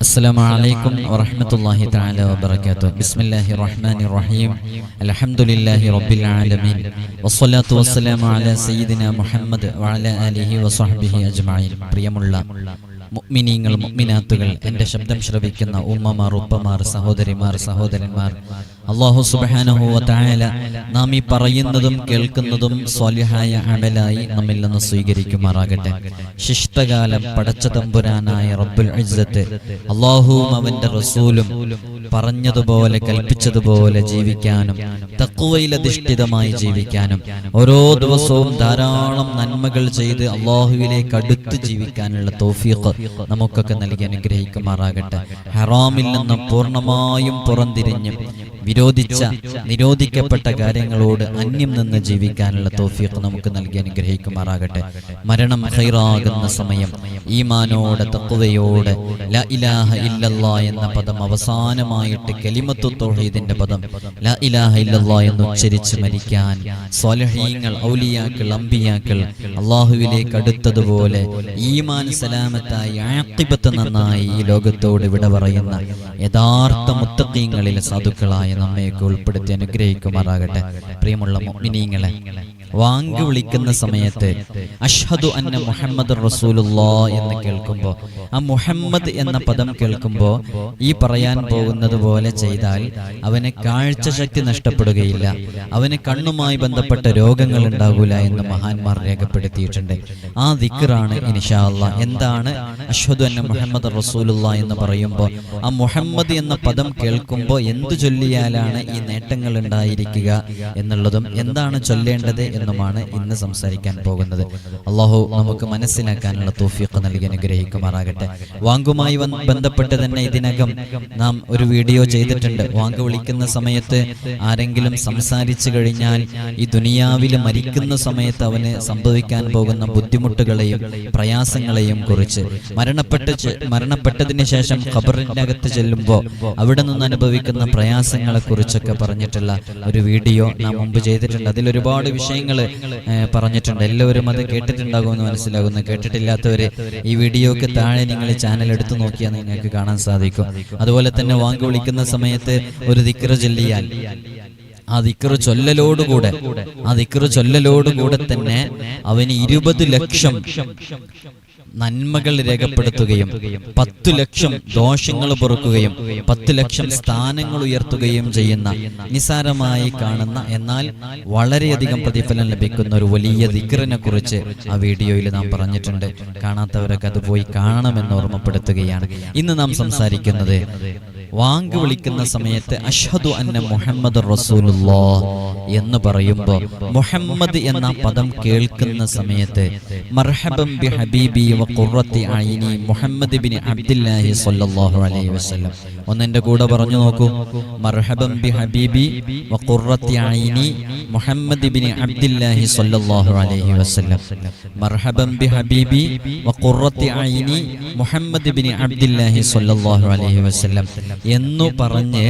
السلام عليكم ورحمة الله تعالى وبركاته بسم الله الرحمن الرحيم الحمد لله رب العالمين والصلاة والسلام على سيدنا محمد وعلى آله وصحبه أجمعين പ്രിയമുള്ള മുഅ്മിനീങ്ങൾ മുഅ്മിനാത്തുകൾ എൻ്റെ ശബ്ദം ശ്രവിക്കുന്ന ഉമ്മമാർ ഉപ്പമാർ സഹോദരിമാർ സഹോദരന്മാർ അള്ളാഹു സുബ്ഹാനഹു വതആല നാം ഈ പറയുന്നതും കേൾക്കുന്നതും സ്വാലിഹായ അമലായി നമ്മിൽ നിന്ന് സ്വീകരിക്കുമാറാകട്ടെ. ശിഷ്ടകാലം പടച്ച തമ്പുരാനായ റബ്ബുൽ അള്ളാഹുവും അവന്റെ റസൂലും പറഞ്ഞതുപോലെ കൽപ്പിച്ചതുപോലെ ജീവിക്കാനും തക്കുവയിലധിഷ്ഠിതമായി ജീവിക്കാനും ഓരോ ദിവസവും ധാരാളം നന്മകൾ ചെയ്ത് അള്ളാഹുവിലേക്ക് അടുത്ത് ജീവിക്കാനുള്ള തോഫീഖ് നമുക്കൊക്കെ നൽകി അനുഗ്രഹിക്കുമാറാകട്ടെ. ഹറാമിൽ നിന്ന് പൂർണമായും പുറംതിരിഞ്ഞ് വിരോധിച്ച നിരോധിക്കപ്പെട്ട കാര്യങ്ങളോട് അന്യം നിന്ന് ജീവിക്കാനുള്ള തോഫിയൊക്കെ നമുക്ക് നൽകി അനുഗ്രഹിക്കുമാറാകട്ടെ. മരണം ഹൈറാകുന്ന സമയം ഈമാനോട് തക്കുവയോട് ല ഇലാഹ ഇല്ലല്ലാ എന്ന പദം അവസാനമായിട്ട് കലിമത്തു തൗഹീദിന്റെ പദം ല ഇലാഹ ഇല്ലല്ലാ എന്ന് ഉച്ചരിച്ച് മരിക്കാൻ സ്വലഹീങ്ങൾ ഔലിയാക്കൾ അമ്പിയാക്കൾ അള്ളാഹുവിലേക്ക് അടുത്തതുപോലെ ഈമാൻ സലാമത്തായി ആക്തിപത്ത് നന്നായി ഈ ലോകത്തോട് വിട പറയുന്ന യഥാർത്ഥ മുത്തക്കീങ്ങളിലെ സാധുക്കളായ നമ്മയൊക്കെ ഉൾപ്പെടുത്തി അനുഗ്രഹിക്കുമാറാകട്ടെ. പ്രിയമുള്ള മുഅ്മിനീങ്ങളെ വാങ്കി വിളിക്കുന്ന സമയത്ത് അഷ്ഹദു അന്ന മുഹമ്മദ് റസൂലുള്ളാ എന്ന് കേൾക്കുമ്പോൾ ആ മുഹമ്മദ് എന്ന പദം കേൾക്കുമ്പോൾ ഈ പറയാൻ പോകുന്നത് പോലെ ചെയ്താൽ അവന് കാഴ്ചശക്തി നഷ്ടപ്പെടുകയില്ല. അവന് കണ്ണുമായി ബന്ധപ്പെട്ട രോഗങ്ങൾ ഉണ്ടാകില്ല എന്ന് മഹാന്മാർ രേഖപ്പെടുത്തിയിട്ടുണ്ട്. ആ ദിക്കറാണ് ഇൻഷാ അല്ലാ എന്താണ് അഷ്ഹദു അന്ന മുഹമ്മദ് റസൂലുള്ള എന്ന് പറയുമ്പോൾ ആ മുഹമ്മദ് എന്ന പദം കേൾക്കുമ്പോൾ എന്തു ചൊല്ലിയാലാണ് ഈ നേട്ടങ്ങൾ ഉണ്ടായിരിക്കുക എന്നുള്ളതും എന്താണ് ചൊല്ലേണ്ടത് എന്നുമാണ് ഇന്ന് സംസാരിക്കാൻ പോകുന്നത്. അള്ളാഹു നമുക്ക് മനസ്സിലാക്കാനുള്ള തോഫിയൊക്കെ നൽകി അനുഗ്രഹിക്കുമാറാകട്ടെ. വാങ്കുമായി ബന്ധപ്പെട്ട് തന്നെ ഇതിനകം നാം ഒരു വീഡിയോ ചെയ്തിട്ടുണ്ട്. വാങ്ക് വിളിക്കുന്ന സമയത്ത് ആരെങ്കിലും സംസാരിച്ചു കഴിഞ്ഞാൽ ഈ ദുനിയാവിൽ മരിക്കുന്ന സമയത്ത് അവന് സംഭവിക്കാൻ പോകുന്ന ബുദ്ധിമുട്ടുകളെയും പ്രയാസങ്ങളെയും കുറിച്ച് മരണപ്പെട്ട് മരണപ്പെട്ടതിന് ശേഷം ഖബറിന്റെ അകത്ത് ചെല്ലുമ്പോൾ അവിടെ നിന്ന് അനുഭവിക്കുന്ന പ്രയാസങ്ങളെ കുറിച്ചൊക്കെ പറഞ്ഞിട്ടുള്ള ഒരു വീഡിയോ നാം മുമ്പ് ചെയ്തിട്ടുണ്ട്. അതിൽ ഒരുപാട് വിഷയങ്ങൾ പറഞ്ഞിട്ടുണ്ട്. എല്ലാവരും അത് കേട്ടിട്ടുണ്ടാകുമെന്ന് മനസ്സിലാകുന്നു. കേട്ടിട്ടില്ലാത്തവര് ഈ വീഡിയോക്ക് താഴെ നിങ്ങൾ ചാനൽ എടുത്തു നോക്കിയാൽ നിങ്ങൾക്ക് കാണാൻ സാധിക്കും. അതുപോലെ തന്നെ വാങ്ങി വിളിക്കുന്ന സമയത്ത് ഒരു ദിക്ര ചൊല്ലിയാൽ ആ ദിക്റ് ചൊല്ലലോടുകൂടെ ആ ദിക്റ് ചൊല്ലലോടുകൂടെ തന്നെ അവന് ഇരുപത് ലക്ഷം നന്മകൾ രേഖപ്പെടുത്തുകയും പത്തു ലക്ഷം ദോഷങ്ങൾ പൊറുക്കുകയും പത്തു ലക്ഷം സ്ഥാനങ്ങൾ ഉയർത്തുകയും ചെയ്യുന്ന നിസാരമായി കാണുന്ന എന്നാൽ വളരെയധികം പ്രതിഫലം ലഭിക്കുന്ന ഒരു വലിയ ദിക്റിനെ കുറിച്ച് ആ വീഡിയോയിൽ നാം പറഞ്ഞിട്ടുണ്ട്. കാണാത്തവരൊക്കെ അത് പോയി കാണണമെന്ന് ഓർമ്മപ്പെടുത്തുകയാണ്. ഇന്ന് നാം സംസാരിക്കുന്നത് വാങ്ക് വിളിക്കുന്ന സമയത്ത് അഷ്ഹദു അന്ന മുഹമ്മദ് റസൂലുള്ളോ എന്ന് പറയുമ്പോൾ മുഹമ്മദ് എന്ന പദം കേൾക്കുന്ന സമയത്ത് മർഹബം ബി ഹബീബി വ ഖുർറത്തി ഐനി മുഹമ്മദ് ബിൻ അബ്ദുല്ലാഹി സ്വല്ലല്ലാഹു അലൈഹി വസല്ലം. ഒന്നെന്റെ കൂടെ പറഞ്ഞു നോക്കൂ. മർഹബം ബി ഹബീബി വ ഖുർറത്തി ഐനി മുഹമ്മദ് ബിൻ അബ്ദുല്ലാഹി സ്വല്ലല്ലാഹു അലൈഹി വസല്ലം. മർഹബം ബി ഹബീബി വ ഖുർറത്തി ഐനി മുഹമ്മദ് ബിൻ അബ്ദുല്ലാഹി സ്വല്ലല്ലാഹു അലൈഹി വസല്ലം. എന്നു പറഞ്ഞ്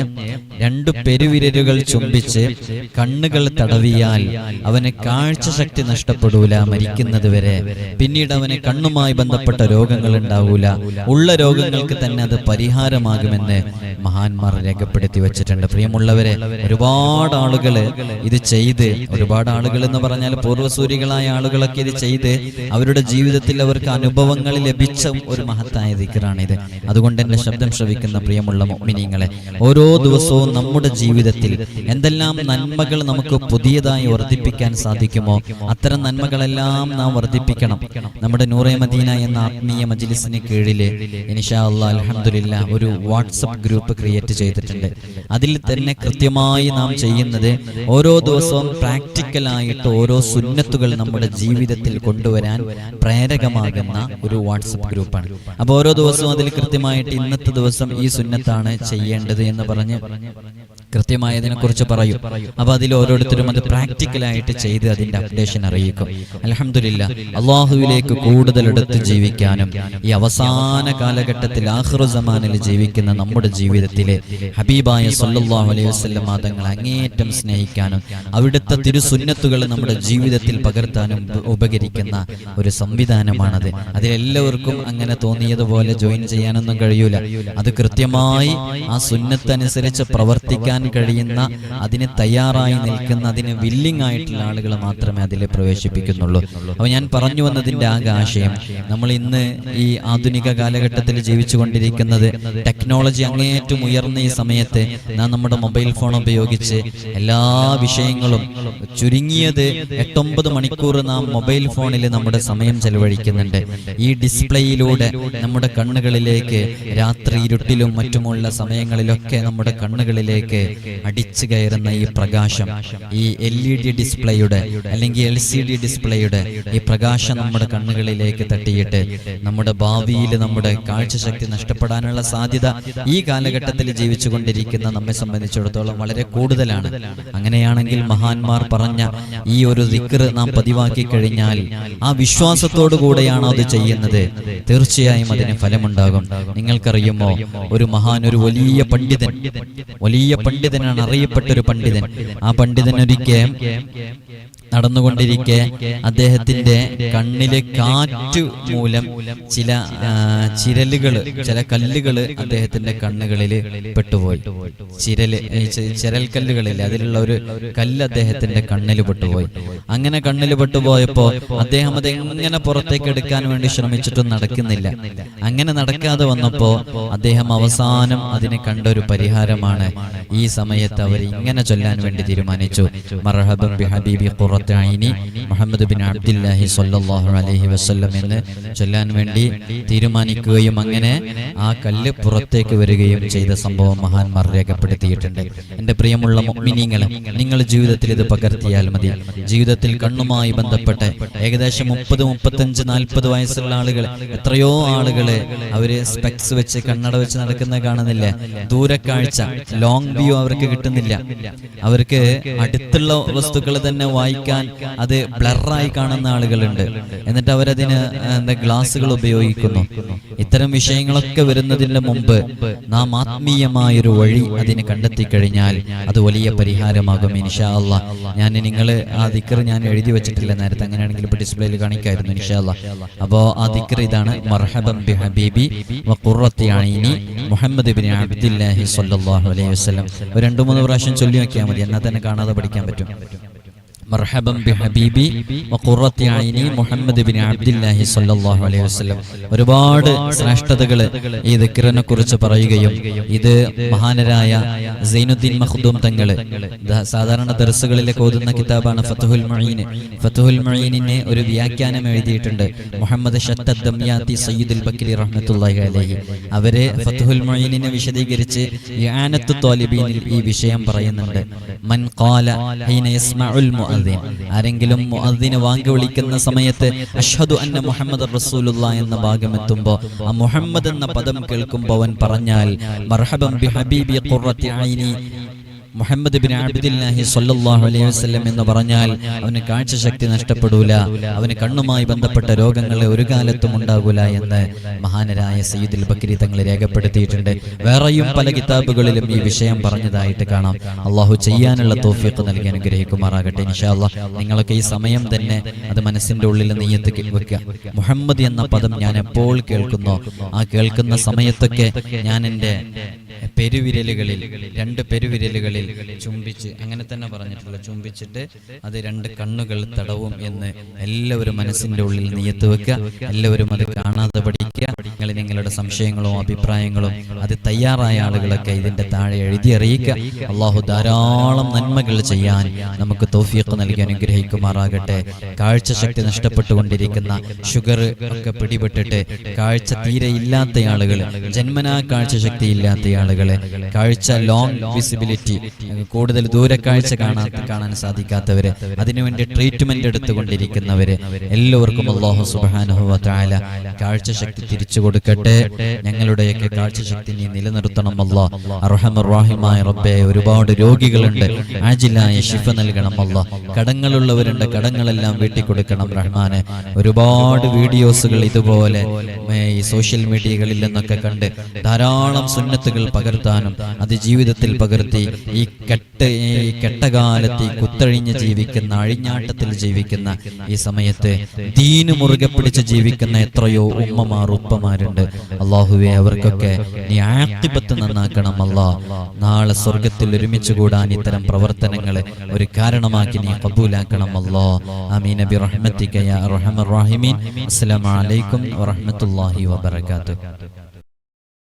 രണ്ടു പെരുവിരലുകൾ ചുംബിച്ച് കണ്ണുകൾ തടവിയാൽ അവന് കാഴ്ചശക്തി നഷ്ടപ്പെടൂല മരിക്കുന്നത് വരെ. പിന്നീട് അവന് കണ്ണുമായി ബന്ധപ്പെട്ട രോഗങ്ങൾ ഉണ്ടാവൂല. ഉള്ള രോഗങ്ങൾക്ക് തന്നെ അത് പരിഹാരമാകുമെന്ന് മഹാന്മാർ രേഖപ്പെടുത്തി വെച്ചിട്ടുണ്ട്. പ്രിയമുള്ളവരെ ഒരുപാട് ആളുകൾ ഇത് ചെയ്ത് ഒരുപാട് ആളുകൾ എന്ന് പറഞ്ഞാൽ പൂർവസൂരികളായ ആളുകളൊക്കെ ഇത് ചെയ്ത് അവരുടെ ജീവിതത്തിൽ അവർക്ക് അനുഭവങ്ങൾ ലഭിച്ച ഒരു മഹത്തായ ദിക്കറാണിത് അതുകൊണ്ട് എന്റെ ശബ്ദം ശ്രവിക്കുന്ന പ്രിയമുള്ള മുഅ്മിനീങ്ങളെ ഓരോ ദിവസവും നമ്മുടെ ജീവിതത്തിൽ എന്തെല്ലാം നന്മകൾ നമുക്ക് പുതിയതായി വർദ്ധിപ്പിക്കാൻ സാധിക്കുമോ അത്തരം നന്മകളെല്ലാം നാം വർദ്ധിപ്പിക്കണം. നമ്മുടെ നൂറെ മദീന എന്ന ആത്മീയ മജിലിസിന് അല്ലാ അൽഹംദുലില്ല ഒരു വാട്സപ്പ് ഗ്രൂപ്പ് ക്രിയേറ്റ് ചെയ്തിട്ടുണ്ട്. അതിൽ തന്നെ കൃത്യമായി നാം ചെയ്യുന്നത് ഓരോ ദിവസവും പ്രാക്ടിക്കലായിട്ട് ഓരോ സുന്നത്തുകൾ നമ്മുടെ ജീവിതത്തിൽ കൊണ്ടുവരാൻ പ്രേരകമാകുന്ന ഒരു വാട്സപ്പ് ഗ്രൂപ്പാണ്. അപ്പോൾ ഓരോ ദിവസവും അതിൽ കൃത്യമായിട്ട് ഇന്നത്തെ ദിവസം ഈ സുന്നത്താണ് ചെയ്യേണ്ടത് എന്ന് പറഞ്ഞ് കൃത്യമായി കുറിച്ച് പറയും. അപ്പൊ അതിൽ ഓരോരുത്തരും അത് പ്രാക്ടിക്കലായിട്ട് ചെയ്ത് അതിന്റെ അപ്ഡേഷൻ അറിയിക്കും. അലഹമില്ല അള്ളാഹുവിലേക്ക് കൂടുതൽ എടുത്ത് ജീവിക്കാനും ഈ അവസാന കാലഘട്ടത്തിൽ ആഹ്റുസമാനിൽ ജീവിക്കുന്ന നമ്മുടെ ജീവിതത്തിലെ ഹബീബായ സല്ലാഹു അലൈഹി വസല്ലം മാതങ്ങൾ അങ്ങേയറ്റം സ്നേഹിക്കാനും അവിടുത്തെ തിരുസുന്നത്തുകൾ നമ്മുടെ ജീവിതത്തിൽ പകർത്താനും ഉപകരിക്കുന്ന ഒരു സംവിധാനമാണത്. അതിലെല്ലാവർക്കും അങ്ങനെ തോന്നിയതുപോലെ ജോയിൻ ചെയ്യാനൊന്നും കഴിയൂല. അത് കൃത്യമായി ആ സുന്നത്തനുസരിച്ച് പ്രവർത്തിക്കാൻ കഴിയുന്ന അതിന് തയ്യാറായി നിൽക്കുന്ന അതിന് വില്ലിംഗ് ആയിട്ടുള്ള ആളുകൾ മാത്രമേ അതിൽ പ്രവേശിപ്പിക്കുന്നുള്ളൂ. അപ്പോൾ ഞാൻ പറഞ്ഞു വന്നതിന്റെ ആകെ ആശയം നമ്മൾ ഇന്ന് ഈ ആധുനിക കാലഘട്ടത്തിൽ ജീവിച്ചുകൊണ്ടിരിക്കുന്നത് ടെക്നോളജി അങ്ങേയറ്റം ഉയർന്ന ഈ സമയത്ത് നാം നമ്മുടെ മൊബൈൽ ഫോൺ ഉപയോഗിച്ച് എല്ലാ വിഷയങ്ങളും ചുരുങ്ങിയത് എട്ടൊമ്പത് മണിക്കൂർ നാം മൊബൈൽ ഫോണിൽ നമ്മുടെ സമയം ചെലവഴിക്കുന്നുണ്ട്. ഈ ഡിസ്പ്ലേയിലൂടെ നമ്മുടെ കണ്ണുകളിലേക്ക് രാത്രി ഇരുട്ടിലും മറ്റുമുള്ള സമയങ്ങളിലൊക്കെ നമ്മുടെ കണ്ണുകളിലേക്ക് അടിച്ചു കയറുന്ന ഈ പ്രകാശം ഈ എൽ ഇ ഡി ഡിസ്പ്ലേയുടെ അല്ലെങ്കിൽ എൽ സി ഡി ഡിസ്പ്ലേയുടെ ഈ പ്രകാശം നമ്മുടെ കണ്ണുകളിലേക്ക് തട്ടിയിട്ട് നമ്മുടെ ഭാവിയിൽ നമ്മുടെ കാഴ്ചശക്തി നഷ്ടപ്പെടാനുള്ള സാധ്യത ഈ കാലഘട്ടത്തിൽ ജീവിച്ചുകൊണ്ടിരിക്കുന്ന നമ്മെ സംബന്ധിച്ചിടത്തോളം വളരെ കൂടുതലാണ്. അങ്ങനെയാണെങ്കിൽ മഹാന്മാർ പറഞ്ഞ ഈ ഒരു ദിക്ർ നാം പതിവാക്കി കഴിഞ്ഞാൽ ആ വിശ്വാസത്തോടു കൂടെയാണ് അത് ചെയ്യുന്നത്. തീർച്ചയായും അതിന് ഫലമുണ്ടാകും. നിങ്ങൾക്കറിയുമോ? ഒരു മഹാൻ ഒരു വലിയ പണ്ഡിതൻ വലിയ പണ്ഡിതനാണ് അറിയപ്പെട്ട ഒരു പണ്ഡിതൻ. ആ പണ്ഡിതൻ ഒരിക്കൽ നടന്നുകൊണ്ടിരിക്കെ അദ്ദേഹത്തിന്റെ കണ്ണിലെ കാറ്റ് മൂലം ചില ചിരലുകൾ ചില കല്ലുകൾ അദ്ദേഹത്തിന്റെ കണ്ണുകളിൽ പെട്ടുപോയി. ചിരൽ ചിരൽ കല്ലുകളിൽ അതിലുള്ള ഒരു കല്ല് അദ്ദേഹത്തിന്റെ കണ്ണിൽ പെട്ടുപോയി. അങ്ങനെ കണ്ണിൽ പെട്ടുപോയപ്പോ അദ്ദേഹം അത് എങ്ങനെ പുറത്തേക്ക് എടുക്കാൻ വേണ്ടി ശ്രമിച്ചിട്ടും നടക്കുന്നില്ല. അങ്ങനെ നടക്കാതെ വന്നപ്പോ അദ്ദേഹം അവസാനം അതിന് കണ്ട ഒരു പരിഹാരമാണ്. ഈ സമയത്ത് അവർ ഇങ്ങനെ ചൊല്ലാൻ വേണ്ടി തീരുമാനിച്ചു. മർഹബൻ ബി ഹബീബി ഖുറത്ത് ഐനി മുഹമ്മദ് ബിൻ അബ്ദുല്ലാഹി സ്വല്ലല്ലാഹു അലൈഹി വസല്ലം എന്ന് ചൊല്ലാൻ വേണ്ടി തീരുമാനിക്കുകയും അങ്ങനെ ആ കല്ല് പുറത്തേക്ക് വരികയും ചെയ്ത സംഭവം മഹാന്മാർ രേഖപ്പെടുത്തിയിട്ടുണ്ട്. എന്റെ പ്രിയമുള്ള മുഅ്മിനീങ്ങളെ നിങ്ങൾ ജീവിതത്തിൽ ഇത് പകർത്തിയാൽ മതി. ജീവിതത്തിൽ കണ്ണുമായി ബന്ധപ്പെട്ട് ഏകദേശം മുപ്പത് മുപ്പത്തഞ്ച് നാൽപ്പത് വയസ്സുള്ള ആളുകൾ എത്രയോ ആളുകൾ അവർ സ്പെക്സ് വെച്ച് കണ്ണട വെച്ച് നടക്കുന്ന കാണുന്നില്ല. ദൂരക്കാഴ്ച ലോങ് വ്യൂ അവർക്ക് കിട്ടുന്നില്ല. അവർക്ക് അടുത്തുള്ള വസ്തുക്കൾ തന്നെ വായിക്കാൻ അത് ബ്ലറായി കാണുന്ന ആളുകളുണ്ട്. എന്നിട്ട് അവരതിന് എന്താ ഗ്ലാസുകൾ ഉപയോഗിക്കുന്നു. ഇത്തരം വിഷയങ്ങളൊക്കെ വരുന്നതിന് മുമ്പ് നാം ആത്മീയമായൊരു വഴി അതിന് കണ്ടെത്തി കഴിഞ്ഞാൽ അത് വലിയ പരിഹാരമാകും ഇൻഷാ അല്ലാ ഞാൻ നിങ്ങൾ ആ ദിക്കർ ഞാൻ എഴുതി വെച്ചിട്ടില്ല നേരത്തെ അങ്ങനെയാണെങ്കിൽ ഇപ്പോൾ ഡിസ്പ്ലേയിൽ കാണിക്കായിരുന്നു ഇൻഷാ അപ്പോ അപ്പോൾ ആ ദിക്കർ ഇതാണ് ബി ഹബീബി മുഹമ്മദ് അലൈഹി വസല്ലം. ഒരു രണ്ട് മൂന്ന് പ്രാവശ്യം ചൊല്ലി നോക്കിയാൽ മതി എന്നാൽ തന്നെ കാണാതെ പഠിക്കാൻ പറ്റും. മർഹബം ബി ഹബീബി ഐനി മുഹമ്മദ് ബിൻ അബ്ദുല്ലാഹി സ്വല്ലല്ലാഹു അലൈഹി വസല്ലം ഒരുപാട് ശ്രേഷ്ഠതകൾ ഈ ദിക്റിനെ കുറിച്ച് പറയുകയും ഇത് മഹാനരായ സൈനുദ്ദീൻ മഖ്ദൂം തങ്ങൾ സാധാരണ ദർസുകളിലെ ഓതുന്ന കിതാബാണ് ഫത്ഹുൽ മുഈൻ. ഫത്ഹുൽ മുഈനിനെ ഒരു വ്യാഖ്യാനം എഴുതിയിട്ടുണ്ട്. മുഹമ്മദ് ഷത്തദ് ദംയാത്തി സയ്യിദുൽ ബക്കരി റഹ്മത്തുള്ളാഹി അലൈഹി. അവരെ ഫത്ഹുൽ മുഈനിനെ വിശദീകരിച്ച് ഇആനത്തു ത്വാലിബീനിൽ ഈ വിഷയം പറയുന്നുണ്ട്. മൻ ഖാല ഹൈന യസ്മഉൽ ആരെങ്കിലും മുഅദ്ദിനെ വാങ്ങി വിളിക്കുന്ന സമയത്ത് അഷ്ഹദു അന്ന മുഹമ്മദ് റസൂലുള്ള എന്ന ഭാഗം എത്തുമ്പോൾ ആ മുഹമ്മദ് എന്ന പദം കേൾക്കുമ്പോൾ അവൻ പറഞ്ഞാൽ മർഹബം ബി ഹബീബി ഖുറത്തി ഐനി മുഹമ്മദ് ബിൻ അബ്ദുല്ലാഹി സ്വല്ലല്ലാഹു അലൈഹി വസല്ലം എന്ന് പറഞ്ഞാൽ അവന് കാഴ്ചശക്തി നഷ്ടപ്പെടൂല അവന് കണ്ണുമായി ബന്ധപ്പെട്ട രോഗങ്ങൾ ഒരു കാലത്തും ഉണ്ടാകൂല എന്ന് മഹാനരായ സയ്യിദുൽ ബക്രി തങ്ങൾ രേഖപ്പെടുത്തിയിട്ടുണ്ട്. വേറെയും പല കിതാബുകളിലും ഈ വിഷയം പറഞ്ഞതായിട്ട് കാണാം. അള്ളാഹു ചെയ്യാനുള്ള തോഫീക്ക് നൽകി അനുഗ്രഹിക്കുമാറാകട്ടെ ഇൻഷാല്ലാ നിങ്ങളൊക്കെ ഈ സമയം തന്നെ അത് മനസ്സിന്റെ ഉള്ളിൽ നെയ്യത്ത് വെക്കുക. മുഹമ്മദ് എന്ന പദം ഞാൻ എപ്പോൾ കേൾക്കുന്നോ? ആ കേൾക്കുന്ന സമയത്തൊക്കെ ഞാൻ എന്റെ പെരുവിരലുകളിൽ രണ്ട് പെരുവിരലുകളിൽ ചുംബിച്ച് അങ്ങനെ തന്നെ പറഞ്ഞിട്ടുള്ള ചുംബിച്ചിട്ട് അത് രണ്ട് കണ്ണുകൾ തടവും എന്ന് എല്ലാവരും മനസ്സിന്റെ ഉള്ളിൽ നീയത്ത് വെക്കുക. എല്ലാവരും അത് കാണാതെ പഠിക്കുക. നിങ്ങൾ നിങ്ങളുടെ സംശയങ്ങളും അഭിപ്രായങ്ങളും അത് തയ്യാറായ ആളുകളൊക്കെ ഇതിന്റെ താഴെ എഴുതി അറിയിക്കുക. അള്ളാഹു ധാരാളം നന്മകൾ ചെയ്യാൻ നമുക്ക് തോഫിയൊക്കെ നൽകി അനുഗ്രഹിക്കുമാറാകട്ടെ. കാഴ്ച ശക്തി നഷ്ടപ്പെട്ടുകൊണ്ടിരിക്കുന്ന ഷുഗർ ഒക്കെ പിടിപെട്ടിട്ട് കാഴ്ച തീരെ ഇല്ലാത്ത ആളുകൾ ജന്മനാ കാഴ്ച ശക്തി ഇല്ലാത്ത ആളുകളെ കാഴ്ച ലോങ് വിസിബിലിറ്റി കൂടുതൽ ദൂരക്കാഴ്ച കാണാൻ കാണാൻ സാധിക്കാത്തവര് അതിനുവേണ്ടി ട്രീറ്റ്മെന്റ് എടുത്തുകൊണ്ടിരിക്കുന്നവര് എല്ലാവർക്കും അള്ളാഹു സുബാനുഭവത്തായ കാഴ്ച ശക്തി തിരിച്ചു കൊടുക്കട്ടെ ഞങ്ങളുടെയൊക്കെ കാഴ്ച ശക്തി നീ നിലനിർത്തണം അല്ല. അർഹമറാഹിമായ റബ്ബെ ഒരുപാട് രോഗികളുണ്ട്. ആജിലായ ശിഫ നൽകണം അല്ല. കടങ്ങളുള്ളവരുണ്ട് കടങ്ങളെല്ലാം വീട്ടി കൊടുക്കണം റഹ്മാന്. ഒരുപാട് വീഡിയോസുകൾ ഇതുപോലെ ഈ സോഷ്യൽ മീഡിയകളിൽ നിന്നൊക്കെ കണ്ട് ധാരാളം സുന്നത്തുകൾ പകർത്താനും അത് ജീവിതത്തിൽ പകർത്തി ഈ കെട്ട ഈ കെട്ടകാലത്ത് ഈ കുത്തഴിഞ്ഞ് ജീവിക്കുന്ന അഴിഞ്ഞാട്ടത്തിൽ ജീവിക്കുന്ന ഈ സമയത്ത് ദീന് മുറുകെ പിടിച്ച് ജീവിക്കുന്ന എത്രയോ ഉമ്മമാർ ഉപ്പമാരുണ്ട്. അള്ളാഹുവെ അവർക്കൊക്കെ നീ ആത്തിപത്ത് നന്നാക്കണം അല്ലാ. നാളെ സ്വർഗത്തിൽ ഒരുമിച്ച് കൂടാൻ ഇത്തരം പ്രവർത്തനങ്ങളെ ഒരു കാരണമാക്കി നീ കബൂലാക്കണം അല്ലാ. ആമീൻ. നബി റഹ്മത്തിക്കയ യാ അർഹമർ റഹീമീൻ. അസ്സലാമു അലൈക്കും വറഹ്മത്തുള്ളാഹി വബറകാതുഹു.